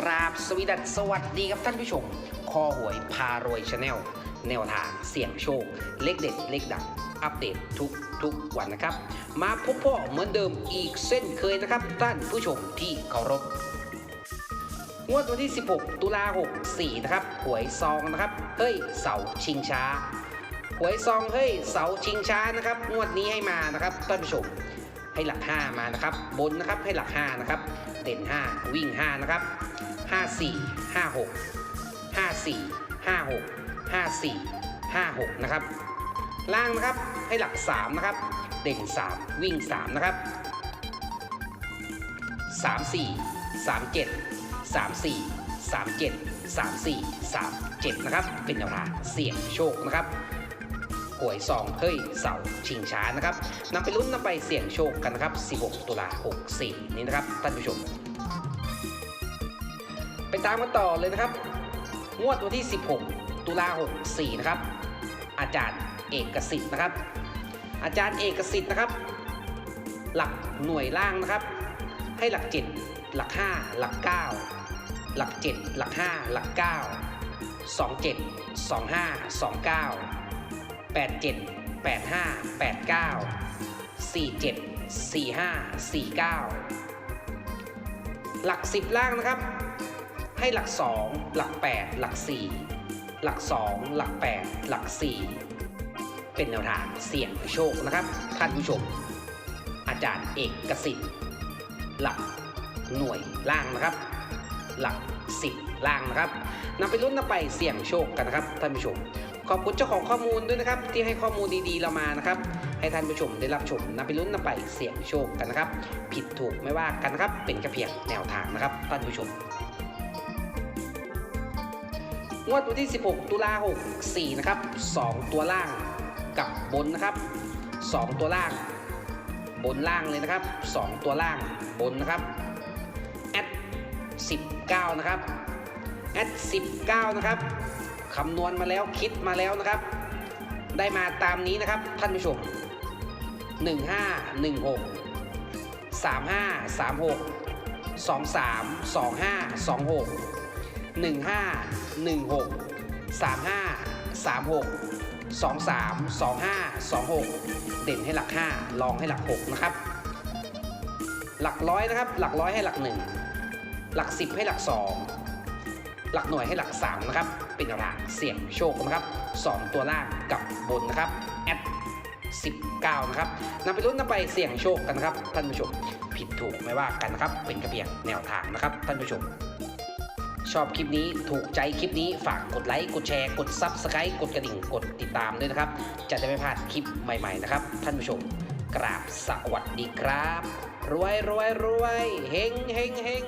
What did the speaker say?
กราบสวีดัสสวัสดีครับท่านผู้ชม คอหวยพารวยชาแนลแนวทางเสี่ยงโชค เล็กเด็ด เล็กดังอัปเดตทุกทุกวันนะครับ มาพบพ่อเหมือนเดิมอีกเส้นเคยนะครับ ท่านผู้ชมที่เคารพงวดวันที่ 16 ตุลา64 นะครับ หวยซองนะครับ เฮ้ย เสาชิงช้า หวยซอง เฮ้ย เสาชิงช้านะครับ งวดนี้ให้มานะครับท่านผู้ชม ให้หลัก 5 มานะครับ บนนะครับให้หลัก 5 นะครับ เด่น 5 วิ่ง 5 นะครับ 54 56 54 56 54 56 นะครับ ล่างนะครับให้หลัก 3 นะครับ เด่น 3 วิ่ง 3 นะครับ 34 37 34 37 34 37 นะครับ เป็นแนวทางเสี่ยงโชคนะครับ หวยซองเฮ้ยเสาชิงช้านะครับนำไปลุ้นนำไปเสี่ยงโชคกันนะครับ 16 ตุลา64 นี้นะครับท่านผู้ชม ไปตามกันต่อเลยนะครับ งวดวันที่ 16 ตุลา64 นะครับ อาจารย์เอกสิทธิ์นะครับ อาจารย์เอกสิทธิ์นะครับ หลักหน่วยล่างนะครับ ให้หลัก 7 หลัก 5 หลัก 9 หลัก 7 หลัก 5 หลัก 9 27 25 29 87 85 89 47 45 49 หลัก 10 ล่างนะครับ ให้หลัก 2 หลัก 8 หลัก 4 หลัก 2 หลัก 8 หลัก 4 เป็นแนวทางเสี่ยงโชคนะครับ ท่านผู้ชม อาจารย์เอกกสิทธิ์หลักหน่วยล่างนะครับ หลักสิบล่างนะครับนำไปลุ้นนำไปเสี่ยงโชคกันนะครับท่านผู้ชม ขอบคุณเจ้าของข้อมูลด้วยนะครับ ที่ให้ข้อมูลดีๆเรามานะครับ ให้ท่านผู้ชมได้รับชมนำไปลุ้นนำไปเสี่ยงโชคกันนะครับ ผิดถูกไม่ว่ากันนะครับ เป็นแค่เพียงแนวทางนะครับท่านผู้ชมงวดวันที่ 16 ตุลา64 นะครับ 2 ตัวล่างกับบนนะครับ 2 ตัวล่าง บนล่างเลยนะครับ 2 ตัวล่างบนนะครับแอด19 นะครับแอด19 นะครับ คำนวณมาแล้วคิดมาแล้วนะครับ ได้มาตามนี้นะครับท่านผู้ชม 1516 3536 23 25 26 15 16 35 36 23 25 26 เด่นให้หลัก 5 ลองให้หลัก 6 นะครับ หลักร้อยนะครับ หลักร้อยให้หลัก 1 หลัก 10 ให้หลัก 2 หลักหน่วยให้หลัก 3 นะครับ เป็นแนวทางเสี่ยงโชคนะครับ 2 ตัวล่างกับบนนะครับแอด19 นะครับนำไปลุ้นนำไปเสี่ยงโชคกันนะครับ ท่านผู้ชม ผิดถูกไม่ว่ากันนะครับ เป็นกระเพียงแนวทางนะครับ ท่านผู้ชม ชอบคลิปนี้ถูกใจคลิปนี้ฝากกดไลค์ กดแชร์ กด Subscribe กดกระดิ่งกดติดตามด้วยนะครับ จะได้ไม่พลาดคลิปใหม่ๆนะครับ ท่านผู้ชม กราบสวัสดีครับ รวยรวยรวยเฮงเฮงเฮง